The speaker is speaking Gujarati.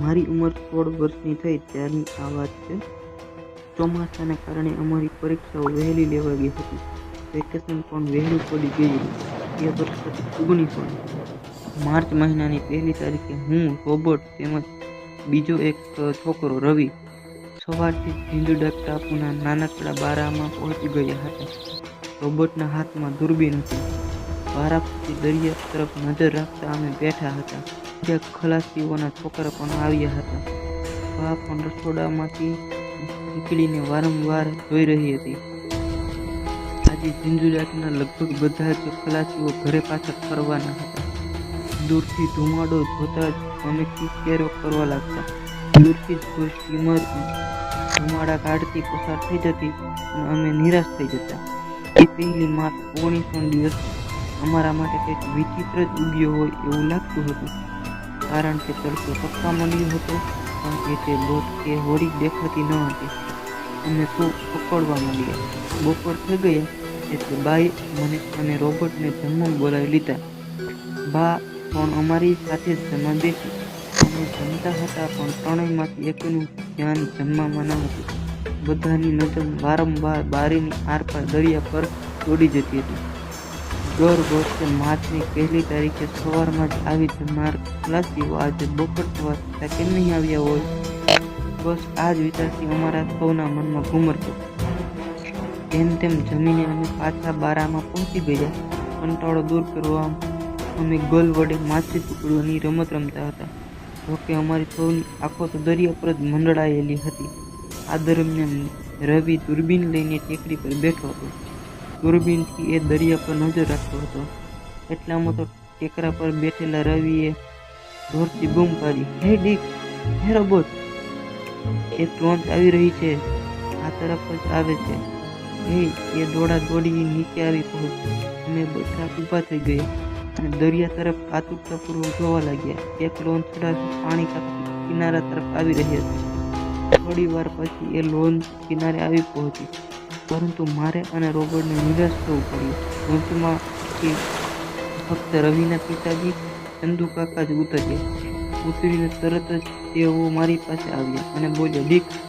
મારી ઉંમર સોળ વર્ષની થઈ ત્યારની આ વાત છે. ચોમાસાને કારણે અમારી પરીક્ષાઓ વહેલી લેવા ગઈ હતી. વેકેશન પણ વહેલું પડી ગયું એ વર્ષ ઓગણીસ માર્ચ મહિનાની પહેલી તારીખે હું રોબોટ તેમજ બીજો એક છોકરો, રવિ, સવારથી ઝીંઝુડા ટાપુના નાનકડા બારામાં પહોંચી ગયા હતા. રોબોટના હાથમાં દૂરબીન હતી. બારા પછી દરિયા તરફ નજર રાખતા અમે બેઠા હતા. બીજા ખલાસીઓના છોકરા પણ આવ્યા હતા. બા પણ રસોડામાંથી નીકળીને વારંવાર જોઈ રહી હતી. આજે ઝીંઝુલાટના લગભગ બધા જ ખલાસીઓ ઘરે પાછા ફરવાના હતા. દૂરથી ધુમાડો જોતા જ અમે કિકેરો કરવા લાગતા. દૂરથી જ કોઈ સ્ટીમર ધુમાડા કાઢતી પસાર થઈ જતી અને અમે નિરાશ થઈ જતા. એ પહેલી માર્ચ ઓગણીસો દિવસ અમારા માટે કંઈક વિચિત્ર જ ઉગ્યો હોય એવું લાગતું હતું. કારણ કે તડકો પક્કા મળ્યો હતો, પણ એ તે બોટ કે હોડી દેખાતી ન હતી અમે તો પકડવા માંડ્યા બપોર થઈ ગયા, એટલે બાઈ મને અને રોબર્ટને જમવા બોલાવી લીધા. બા પણ અમારી સાથે જ જમવા બેસી. અમે જમતા હતા, પણ ત્રણેયમાંથી એકનું ધ્યાન જમવામાં ન હતું. બધાની નજર વારંવાર બારીની આરપાર દરિયા પર દોડી જતી હતી. દર વર્ષે માર્ચની પહેલી તારીખે સવારમાં જ આવી માર્ગ ખલાસીઓ આજે બપોર થવા છતાં કેમ નહીં આવ્યા હોય. બસ આ જ વિચારથી અમારા સૌના મનમાં ઘુમરતો તેમ તેમ જમીને અમે પાછા બારામાં પહોંચી ગયા. કંટાળો દૂર કરવા અમે ગોલ વડે માછી પકડવાની રમત રમતા હતા. જોકે અમારી સૌની આંખો તો દરિયા પર જ મંડળાયેલી હતી. આ દરમિયાન રવિ દૂરબીન લઈને ટેકરી પર બેઠો હતો. દૂરબીનથી એ દરિયા પર નજર રાખતો હતો. એટલામાં તો ટેકરા પર બેઠેલા રવિએ જોરથી બૂમ પાડી, હે ડીક હે રોબોટ. એક લોન્ચ આવી રહી છે. આ તરફ જ આવે છે. હે એ દોડા દોડી નીચે આવી પહોંચી. અમે બધા ઊભા થઈ ગયા અને દરિયા તરફ આતુરતાપૂર્વક જોવા લાગ્યા. એક લોન્ચ પાણી કાપી કિનારા તરફ આવી રહી હતી થોડી વાર પછી એ લોન્ચ કિનારે આવી પહોંચી. પરંતુ મારે અને રોબર્ટને નિરાશ થવું પડ્યું. લોન્ચમાંથી ફક્ત રવિના પિતાજી, ચંદુ કાકા જ ઉતર્યા. ઉતરીને તરત જ તેઓ મારી પાસે આવ્યા અને બોલ્યા, દીક